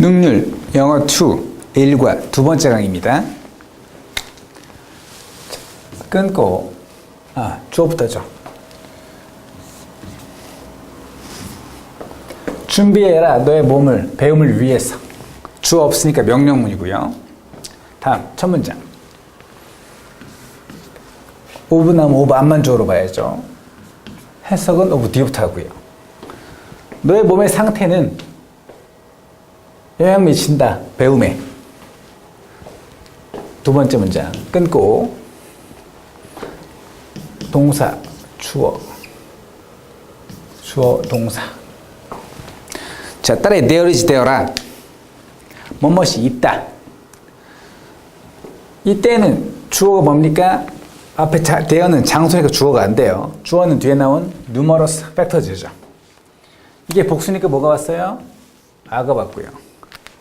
능률 영어 2 1과 두 번째 강의입니다. 자, 끊고 아 주어부터죠. 준비해라 너의 몸을 배움을 위해서 주어 없으니까 명령문이고요. 다음 첫 문장. 오브 나면 오브 앞만 주어로 봐야죠. 해석은 오브 뒤부터 하고요. 너의 몸의 상태는 영향 미친다. 배움에. 두 번째 문장. 끊고 동사 주어 주어 동사 자 따라해 there is there라 뭐뭇이 있다 이때는 주어가 뭡니까? 앞에 자, there는 장소니까 주어가 안 돼요 주어는 뒤에 나온 numerous factors죠 이게 복수니까 뭐가 왔어요? 아가 왔고요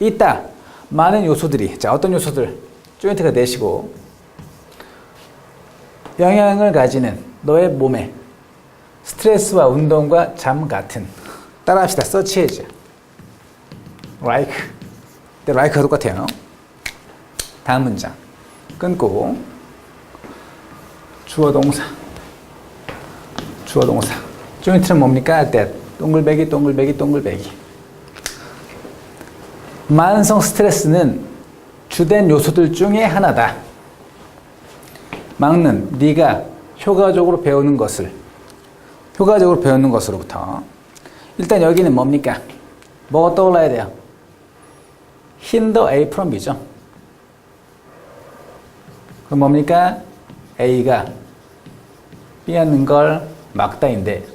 있다. 많은 요소들이 자 어떤 요소들? 조인트가 내시고. 영향을 가지는 너의 몸에 스트레스와 운동과 잠 같은. 따라합시다. 서치해즈 like 근데 like가 똑같아요. 다음 문장. 끊고. 주어 동사. 주어 동사. 조인트는 뭡니까? that 동글배기 동글배기 동글배기 만성 스트레스는 주된 요소들 중에 하나다 막는 네가 효과적으로 배우는 것을 효과적으로 배우는 것으로부터 일단 여기는 뭡니까? 뭐가 떠올라야 돼요? 힌더 A from B죠. 그럼 뭡니까? A가 B 하는 걸 막다인데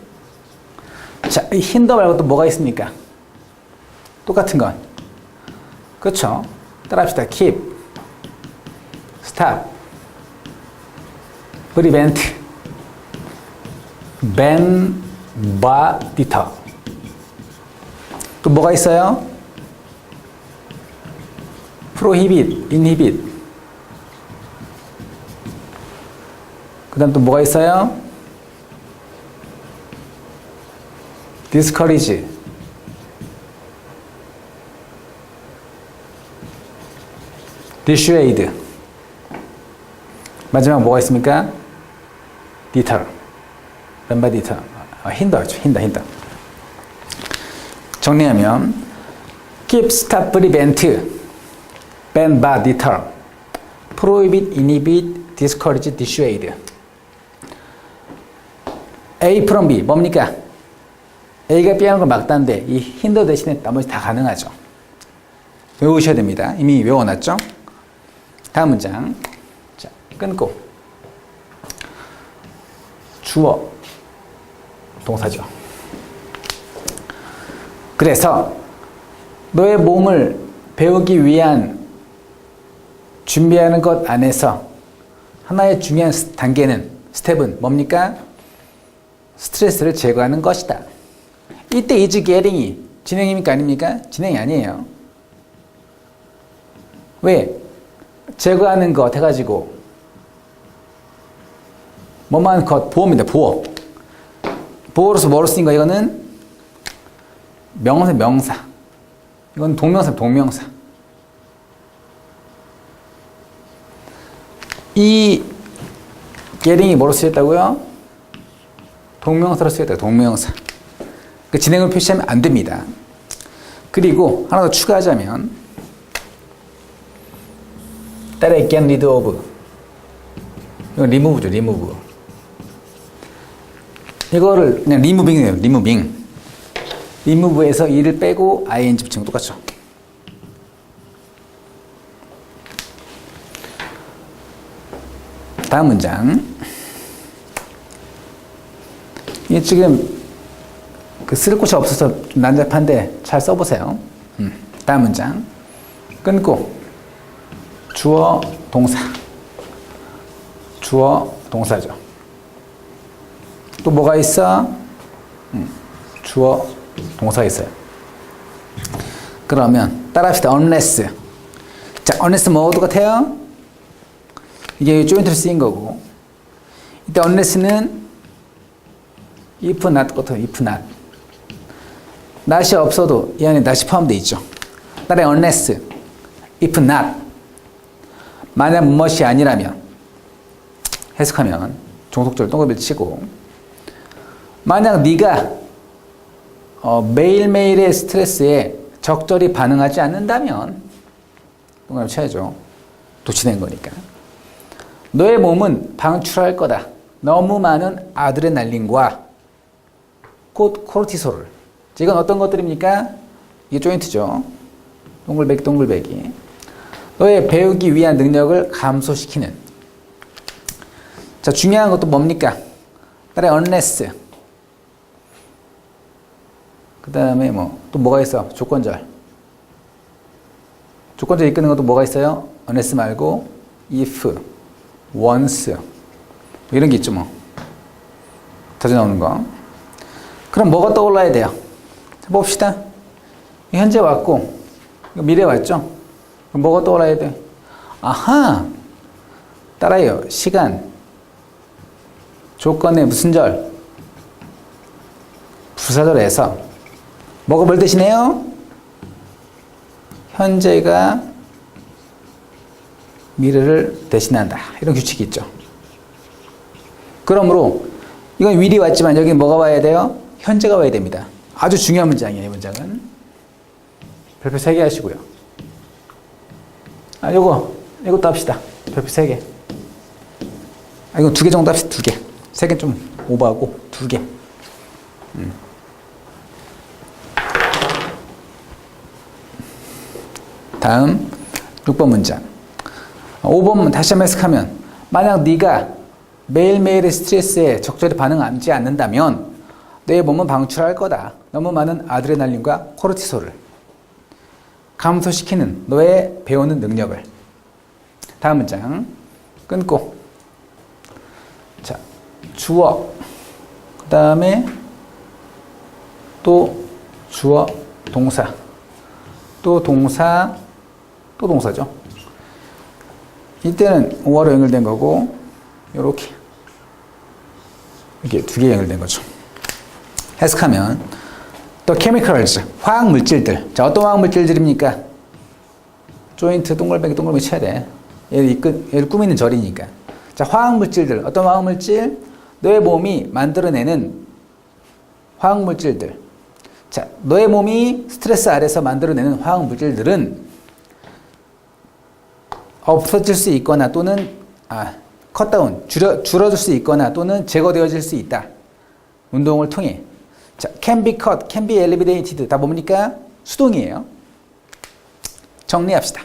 자, 이 힌더 말고 또 뭐가 있습니까? 똑같은 건 그렇죠? 따라합시다. keep, stop, prevent, ban, bar, deter. 또 뭐가 있어요? prohibit, inhibit. 그 다음 또 뭐가 있어요? discourage. Dissuade. 마지막 뭐가 있습니까? deter. 왼발 deter. 아, 힌더죠. 힌더, 힌더. 정리하면 keep, stop, prevent, ban, bar, deter, prohibit, inhibit, discourage, dissuade. A from B 뭡니까? A가 B 하는 걸 막다는데 이 힌더 대신에 나머지 다 가능하죠. 외우셔야 됩니다. 이미 외워놨죠? 다음 문장. 자, 끊고. 주어. 동사죠. 그래서 너의 몸을 배우기 위한 준비하는 것 안에서 하나의 중요한 스- 단계는 스텝은 뭡니까? 스트레스를 제거하는 것이다. 이때 is getting이 진행입니까 아닙니까? 진행이 아니에요. 왜? 제거하는 것 해가지고 뭐만 것 보호입니다. 보호. 보호로서 뭐로 쓰인 거 이거는 명사 명사. 이건 동명사 동명사. 이 getting이 뭐로 쓰였다고요? 동명사로 쓰였다. 동명사. 그 진행을 표시하면 안 됩니다. 그리고 하나 더 추가하자면 get rid of 이건 리무브죠 리무브. 이거를 그냥 리무빙이에요 리무빙. 리무브에서 이를 빼고 ing 붙이는 거 똑같죠. 다음 문장. 이게 지금 그 쓸 곳이 없어서 좀 난잡한데 잘 써보세요. 음, 다음 문장. 끊고 주어 동사. 주어 동사죠. 또 뭐가 있어? 음, 주어 동사가 있어요. 그러면 따라합시다. unless. 자, unless 뭐가 똑같아요? 이게 조인트로 쓰인 거고. 이때 unless는 if not 같아요. if not. 낫이 없어도 이 안에 낫이 포함되어 있죠. 따라 unless, if not. 만약 무엇이 아니라면 해석하면 종속절 동그라미 치고 만약 네가 어, 매일매일의 스트레스에 적절히 반응하지 않는다면 동그라미 쳐야죠. 도치된 거니까. 너의 몸은 방출할 거다. 너무 많은 아드레날린과 곧 코르티솔을. 자, 이건 어떤 것들입니까? 이게 조인트죠. 동글배기, 동글배기. 너의 배우기 위한 능력을 감소시키는. 자, 중요한 것도 뭡니까? 따라 unless. 그 다음에 뭐, 또 뭐가 있어? 조건절. 조건절 이끄는 것도 뭐가 있어요? unless 말고 if, once. 뭐 이런 게 있죠, 뭐. 자주 나오는 거. 그럼 뭐가 떠올라야 돼요? 자, 봅시다. 현재 왔고, 미래 왔죠? 그럼 뭐가 떠올라야 돼? 아하! 따라요. 시간. 조건의 무슨 절? 부사절에서 뭐가 뭘 대신해요? 현재가 미래를 대신한다. 이런 규칙이 있죠. 그러므로 이건 위리 왔지만 여기 뭐가 와야 돼요? 현재가 와야 됩니다. 아주 중요한 문장이에요, 이 문장은. 별표 3개 하시고요. 아, 요거, 이것도 합시다. 별표 3개. 아, 이거 두개 정도 합시다, 두 개. 세개좀 오버하고, 두 개. 음. 다음, 6번 문장. 5번 다시 한번 해석하면, 만약 네가 매일매일의 스트레스에 적절히 반응하지 않는다면, 내 몸은 방출할 거다. 너무 많은 아드레날린과 코르티솔을. 감소시키는 너의 배우는 능력을. 다음 문장 끊고 자 주어 그 다음에 또 주어 동사 또 동사 또 동사죠. 이때는 5화로 연결된 거고 이렇게 이렇게 두 개 연결된 거죠. 해석하면 또 chemicals 화학 물질들 자 어떤 화학 물질들입니까? 조인트 동글뱅이 동글뱅이 쳐야 돼. 얘를 얘를 꾸미는 절이니까. 자 화학 물질들 어떤 화학 물질? 너의 몸이 만들어내는 화학 물질들. 자 너의 몸이 스트레스 아래서 만들어내는 화학 물질들은 없어질 수 있거나 또는 아 컷다운 줄여 줄어들 수 있거나 또는 제거되어질 수 있다. 운동을 통해 자, can be cut, can be eliminated 다 뭡니까? 수동이에요. 정리합시다.